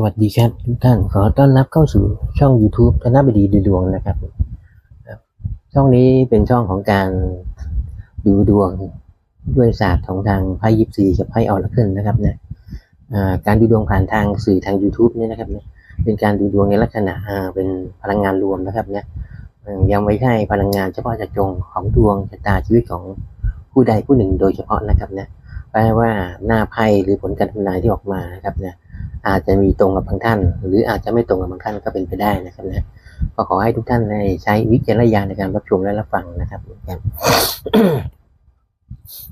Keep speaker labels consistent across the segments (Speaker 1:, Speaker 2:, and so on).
Speaker 1: สวัสดีครับทุกท่านขอต้อนรับเข้าสู่ช่อง YouTube ธนบดีดูดวงนะครับ ช่องนี้เป็นช่องของการดูดวงด้วยศาสตร์ของทางไพ่ยิปซีกับไพ่ออร์เคิลนะครับเนี่ยการดูดวงผ่านทางสื่อทาง YouTube เนี่ยนะครับเนี่ยเป็นการดูดวงในลักษณะเป็นพลังงานรวมนะครับเนี่ยยังไม่ใช่พลังงานเฉพาะจาะจงของดวงชะตาชีวิตของผู้ใดผู้หนึ่งโดยเฉพาะนะครับเนี่ยแปลว่าหน้าไพ่หรือผลการทำนายที่ออกมานะครับเนี่ย อาจจะมีตรงกับบางท่าน หรืออาจจะไม่ตรงกับบางท่านก็เป็นไปได้นะครับนะก็ขอให้ทุกท่านได้ใช้วิจารณญาณในการรับชมและรับฟังนะครับ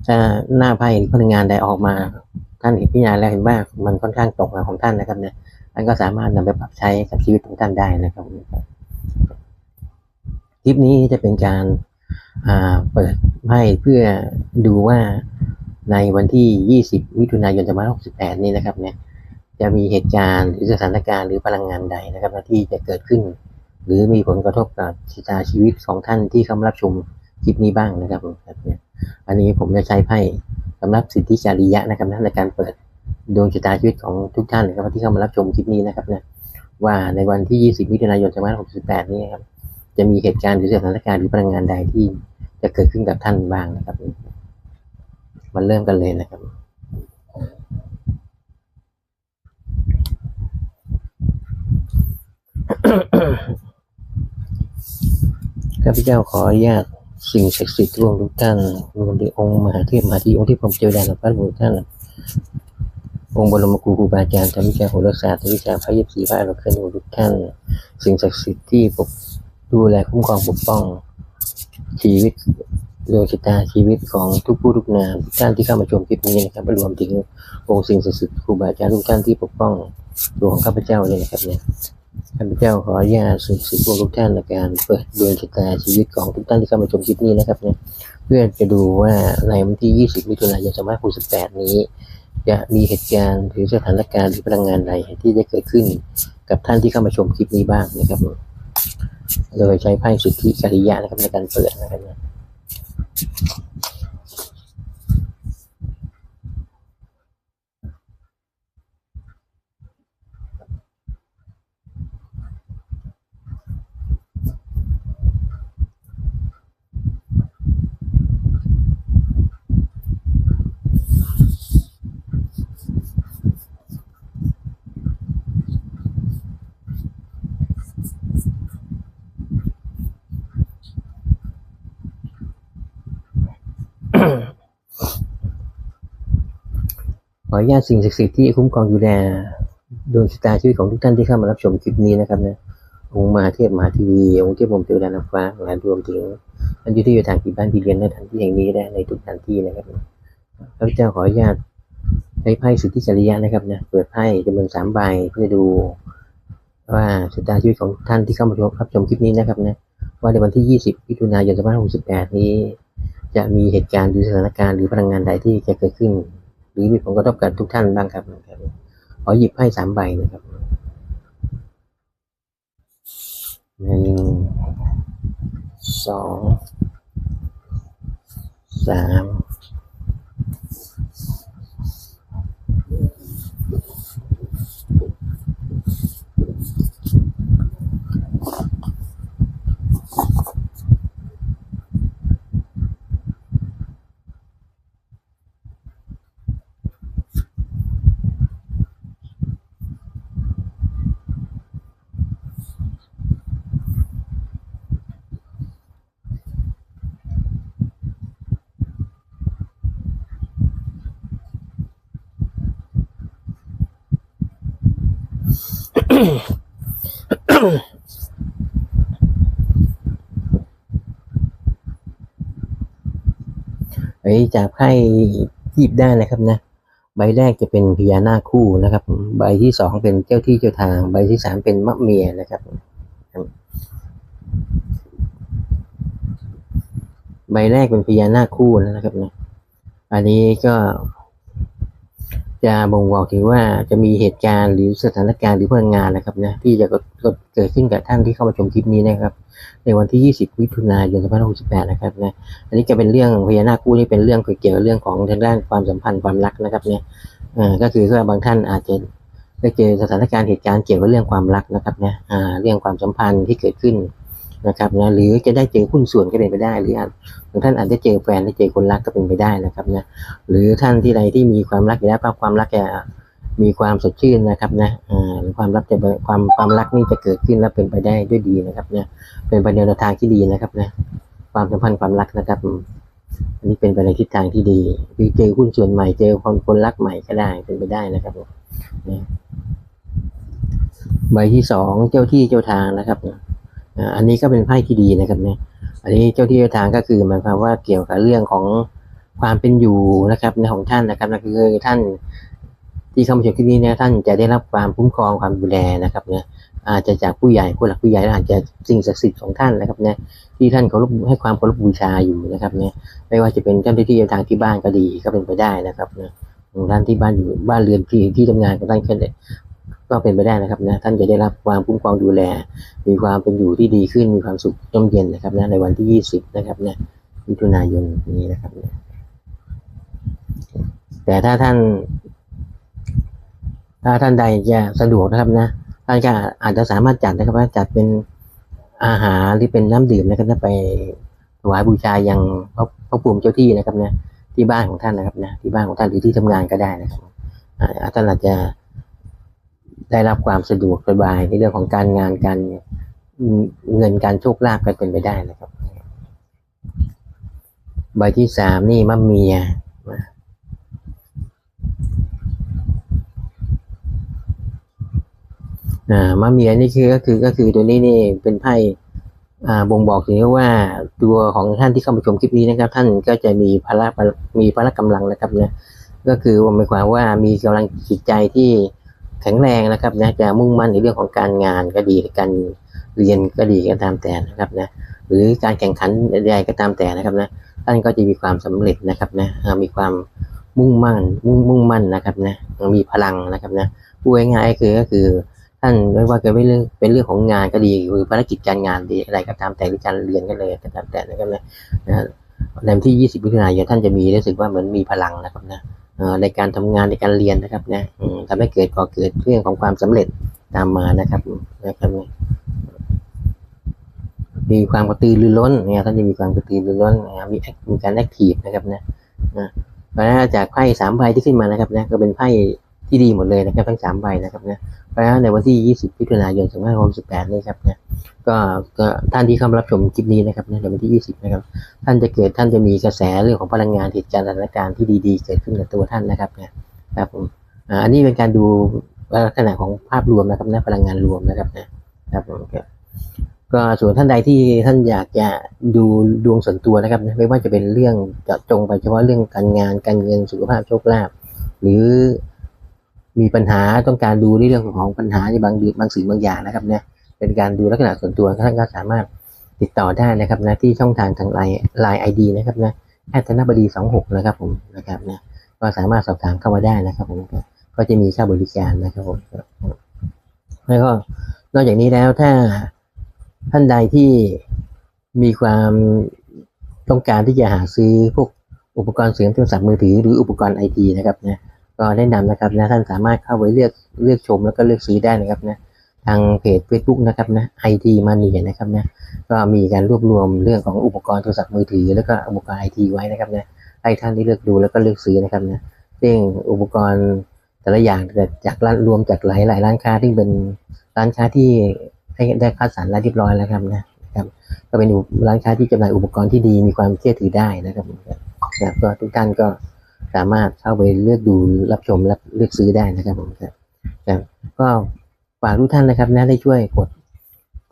Speaker 1: ถ้าหน้าไพ่หรือพลังงานใดออกมา ท่านเห็นพิจารณาแล้วเห็นว่ามันค่อนข้างตรงกับของท่านนะครับเนี่ยท่านก็สามารถนำไปปรับใช้กับชีวิตของท่านได้นะครับคลิปนี้จะเป็นการอ่าเปิดไพ่เพื่อดูว่าในวันที่ 20 มิถุนายน 2568 นี้นะครับเนี่ย จะมีเหตุการณ์หรือสถานการณ์หรือพลังงานใดนะครับที่จะเกิดขึ้น หรือมีผลกระทบกับชะตาชีวิตของท่านที่เข้ามารับชมคลิปนี้บ้างนะครับผมครับเนี่ยอันนี้ผมจะใช้ไพ่สำหรับสิทธิจาริยะนะครับในการเปิดดวงชะตาชีวิตของทุกท่านนะครับที่เข้ามารับชมคลิปนี้นะครับเนี่ยว่าในวันที่ 20 มิถุนายน2568 นี้ครับจะมีเหตุการณ์หรือสถานการณ์หรือพลังงานใดที่จะเกิดขึ้นกับท่านบ้างนะครับ มันเริ่มกันเลยนะครับ ข้าพเจ้าขออนุญาตสิ่งศักดิ์สิทธิ์ร่วมทุกท่านรวมถึงองค์มหาเทพมหาธีองค์ที่ผมเจอแดนพระบุตรท่าน องค์บรมครูครูบาอาจารย์ธรรมวิชาโหราศาสตร์ธรรมวิชาพระยิปสีพระอรหันต์ทุกท่าน สิ่งศักดิ์สิทธิ์ที่ปกดูแลคุ้มครองปกป้อง ชีวิตดวงชะตาชีวิตของทุกผู้ทุกนามทุกท่านที่เข้ามาชมคลิปนี้นะครับรวมถึงองค์สิ่งศักดิ์สิทธิ์ครูบาอาจารย์ทุกท่านที่ปกป้องดวของข้าพเจ้าเลยนะครับเนี่ย ข้าพเจ้าขออนุญาตสื่อสื่อพวกทุกท่านในการเปิดดวงชะตาชีวิตของทุกท่านที่เข้ามาชมคลิปนี้นะครับเนี่ยเพื่อจะดูว่าในวันที่ 20 มิถุนายน 2568 นี้ จะมีเหตุการณ์หรือสถานการณ์หรือพลังงานใดที่จะเกิดขึ้นกับท่านที่เข้ามาชมคลิปนี้บ้างนะครับ โดยใช้ไพ่สุทธิจริยะนะครับในการเปิดนะครับ ออนุญาตสิ่งศักดิ์สิทธิ์ที่คุ้มครองดูแลดวงชะตาชีวิตของทุกท่านที่เข้ามารับชมคลิปนี้นะครับนะองค์มหาเทพมหาทีวีองค์เทพมเทวดานางฟ้าและรวมถึงท่านที่อยู่ทางที่บ้านที่เรียนในฐานที่แห่งนี้และในทุกฐานที่นะครับข้าพเจ้าขออนุญาตใช้ไพ่สุทธิจริยะนะครับนะเปิดไพ่จำนวนสามใบเพื่อดู ว่าชะตาชีวิตของท่านที่เข้ามารับชมคลิปนี้นะครับนะว่าในวันที่ 20มิถุนายน2568 นี้ จะมีเหตุการณ์หรือสถานการณ์หรือพลังงานใดที่จะเกิดขึ้น หรือมีผลกระทบกับทุกท่านบ้างครับขอหยิบให้สามใบนะครับหนึ่งสองสาม ไอ้จากไพ่ทีบได้นะครับนะ ใบแรกจะเป็นพญานาคคู่นะครับ ใบที่สองเป็นเจ้าที่เจ้าทาง ใบที่สามเป็นมะเมียนะครับ ใบแรกเป็นพญานาคคู่นะครับนะอันนี้ก็ จะบ่งบอกถึงว่าจะมีเหตุการณ์หรือสถานการณ์หรือพลังงานนะครับนะที่จะเกิดขึ้นกับท่านที่เข้ามาชมคลิปนี้นะครับ ในวันที่ 20 มิถุนายน 2568 นะครับนะอันนี้จะเป็นเรื่องพญานาคคู่นี่เป็นเรื่องเกี่ยวกับเรื่องของทางด้านความสัมพันธ์ความรักนะครับเนี่ยอ่าก็คือว่าบางท่านอาจจะได้เจอสถานการณ์เหตุการณ์เกี่ยวกับเรื่องความรักนะครับนะอ่าเรื่องความสัมพันธ์ที่เกิดขึ้น นะครับนะหรือจะได้เจอหุ้นส่วนก็เป็นไปได้ หรืออาจบางท่านอาจจะเจอแฟนได้เจอคนรักก็เป็นไปได้นะครับนะหรือท่านที่ใดที่มีความรักอยู่แล้วภาพความรักจะมีความสดชื่นนะครับนะหรือความรักจะความความรักนี่จะเกิดขึ้นและเป็นไปได้ด้วยดีนะครับนะเป็นไปในแนทางที่ดีนะครับนะความสัมพันธ์ความรักนะครับอันนี้เป็นไปในทิศทางที่ดีคือเจอหุ้นส่วนใหม่เจอคนคนรักใหม่ก็ได้เป็นไปได้นะครับนะใบที่สองเจ้าที่เจ้าทางนะครับ อันนี้ก็เป็นไพ่ที่ดีนะครับเนี่ย อันนี้เจ้าที่เจ้าทางก็คือหมายความว่าเกี่ยวกับเรื่องของความเป็นอยู่นะครับในของท่านนะครับนั่นคือท่านที่เข้ามาชมที่นี้เนี่ยท่านจะได้รับความคุ้มครองความดูแลนะครับเนี่ยอาจจะจากผู้ใหญ่ผู้หลักผู้ใหญ่และอาจจะสิ่งศักดิ์สิทธิ์ของท่านนะครับเนี่ยที่ท่านเคารพให้ความเคารพบูชาอยู่นะครับเนี่ยไม่ว่าจะเป็นเจ้าหน้าที่เจ้าทางที่บ้านก็ดีก็เป็นไปได้นะครับนะของท่านที่บ้านอยู่บ้านเรือนที่ที่ทำงานของท่านก็ได้ ก็เป็นไปได้นะครับนะท่านจะได้รับความคุ้มครองดูแล มีความเป็นอยู่ที่ดีขึ้นมีความสุขร่มเย็นนะครับนะในวันที่ยี่สิบนะครับนะมิถุนายนนี้นะครับนะแต่ถ้าท่าน ถ้าท่านใดจะสะดวกนะครับนะท่านก็อาจจะสามารถจัดนะครับว่าจัดเป็นอาหารหรือเป็นน้ำดื่มนะครับนะไปถวายบูชายังพระพระภูมิเจ้าที่นะครับนะที่บ้านของท่านนะครับนะที่บ้านของท่านหรือที่ทำงานก็ได้นะครับอ่าท่านอาจจะ ได้รับความสะดวกสบายในเรื่องของการงานการเงินการโชคลาภก็เป็นไปได้นะครับ ใบที่สามนี่มะเมียมะเมียนี่คือก็คือก็คือตัวนี้นี่เป็นไพ่บ่งบอกถึงว่าตัวของท่านที่เข้ามาชมคลิปนี้นะครับ ท่านก็จะมีพละมีพละกำลังนะครับนะก็คือหมายความว่ามีกำลังจิตใจที่ แข็งแรงนะครับนะจะมุ่งมั่นในเรื่องของการงานก็ดีการเรียนก็ดีก็ตามแต่นะครับนะหรือการแข่งขันใดๆก็ตามแต่นะครับนะท่านก็จะมีความสำเร็จนะครับนะมีความมุ่งมั่นมุ่งมุ่งมั่นนะครับนะมีพลังนะครับนะพูดง่ายๆคือก็คือท่านไม่ว่าจะเป็นเรื่องเป็นเรื่องของงานก็ดีหรือภารกิจการงานดีอะไรก็ตามแต่หรือการเรียนก็เลยก็ตามแต่นะครับนะในวันที่ 20มิถุนายนท่านจะมีรู้สึกว่าเหมือนมีพลังนะครับนะ ในการทำงานในการเรียนนะครับนะทำให้เกิดก่อเกิดเรื่องของความสำเร็จตามมานะครับนะครับมีความกระตือรือร้นเนี่ยท่านจะมีความกระตือรือร้นนะมีมีการแอคทีฟนะครับนะนะเพราะจากไพ่สามใบที่ขึ้นมานะครับนะก็เป็นไพ่ที่ดีหมดเลยนะครับทั้งสามใบนะครับนะ เพราะฉะนั้นในวันที่ 20 มิถุนายน 2568 นี้ครับเนี่ยก็ก็ท่านที่เข้ามารับชมคลิปนี้นะครับในวันที่ 20 นะครับ ท่านจะเกิดท่านจะมีกระแสเรื่องของพลังงานเหตุการณ์สถานการณ์ที่ดีๆ เกิดขึ้นกับตัวท่านนะครับเนี่ยครับผมอันนี้เป็นการดูลักษณะของภาพรวมนะครับนะพลังงานรวมนะครับนะครับผมก็ส่วนท่านใดที่ท่านอยากจะดูดวงส่วนตัวนะครับนะไม่ว่าจะเป็นเรื่องเจาะจงไปเฉพาะเรื่องการงานการเงินสุขภาพโชคลาภหรือ มีปัญหาต้องการดูในเรื่องของปัญหาในบางบางสิ่งบางอย่างนะครับเนี่ยเป็นการดูลักษณะส่วนตัวท่านก็สามารถติดต่อได้นะครับนะที่ช่องทางทางไลน์ไลน์ไอดีนะครับนะแอดธนบดีสองหกนะครับผมนะครับนะก็สามารถสอบถามเข้ามาได้นะครับผมก็จะมีค่าบริการนะครับผมแล้วก็นอกจากนี้แล้วถ้าท่านใดที่มีความต้องการที่จะหาซื้อพวกอุปกรณ์เสียงโทรศัพท์มือถือหรืออุปกรณ์ไอทีนะครับนะ ก็แนะนำนะครับนะท่านสามารถเข้าไปเลือกเลือกชมแล้วก็เลือกซื้อได้นะครับนะทางเพจ Facebook นะครับนะ IT Money นะครับนะก็มีการรวบรวมเรื่องของอุปกรณ์โทรศัพท์มือถือ แล้วก็อุปกรณ์ไอทีไว้นะครับนะให้ท่านได้เลือกดูแล้วก็เลือกซื้อนะครับนะซึ่งอุปกรณ์แต่ละอย่างจากร้านรวมจากหลายหลายร้านค้าที่เป็นร้านค้าที่ได้ได้คัดสรรและเรียบร้อยแล้วครับนะครับก็เป็นร้านค้าที่จำหน่ายอุปกรณ์ที่ดีมีความเชื่อถือได้นะครับนะครับก็ทุกท่านก็ สามารถเข้าไปเลือกดูรับชมและเลือกซื้อได้นะครับผมครับครับก็ฝากทุกท่านนะครับนะได้ช่วยกด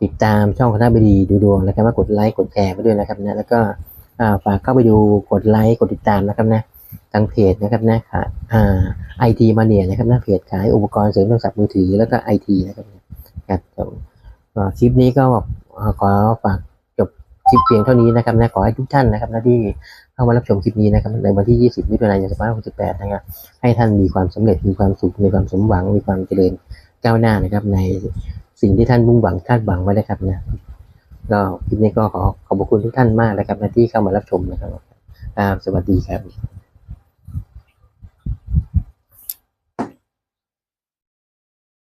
Speaker 1: ติดตามช่องคณะบดีดูดวงนะครับว่ากดไลค์กดแชร์ไปด้วยนะครับนะแล้วก็ฝากเข้าไปดูกดไลค์กดติดตามนะครับนะทางเพจนะครับนะค่ะอ่าไอทีมาเนียนะครับนะเพจขายอุปกรณ์เสริมโทรศัพท์มือถือแล้วก็ไอทีนะครับครับคลิปนี้ก็ขอฝาก คลิปเพียงเท่านี้นะครับนะขอให้ทุกท่านนะครับนะที่เข้ามารับชมคลิปนี้นะครับในวันที่ 20มิถุนายน2568นะครับให้ท่านมีความสำเร็จมีความสุขมีความสมหวัง มีความเจริญก้าวหน้านะครับ ในสิ่งที่ท่านมุ่งหวังคาดหวังไว้นะครับนะก็คลิปนี้ก็ขอขอบคุณทุกท่านมากนะครับนะที่เข้ามารับชมนะครับครับสวัสดีครับ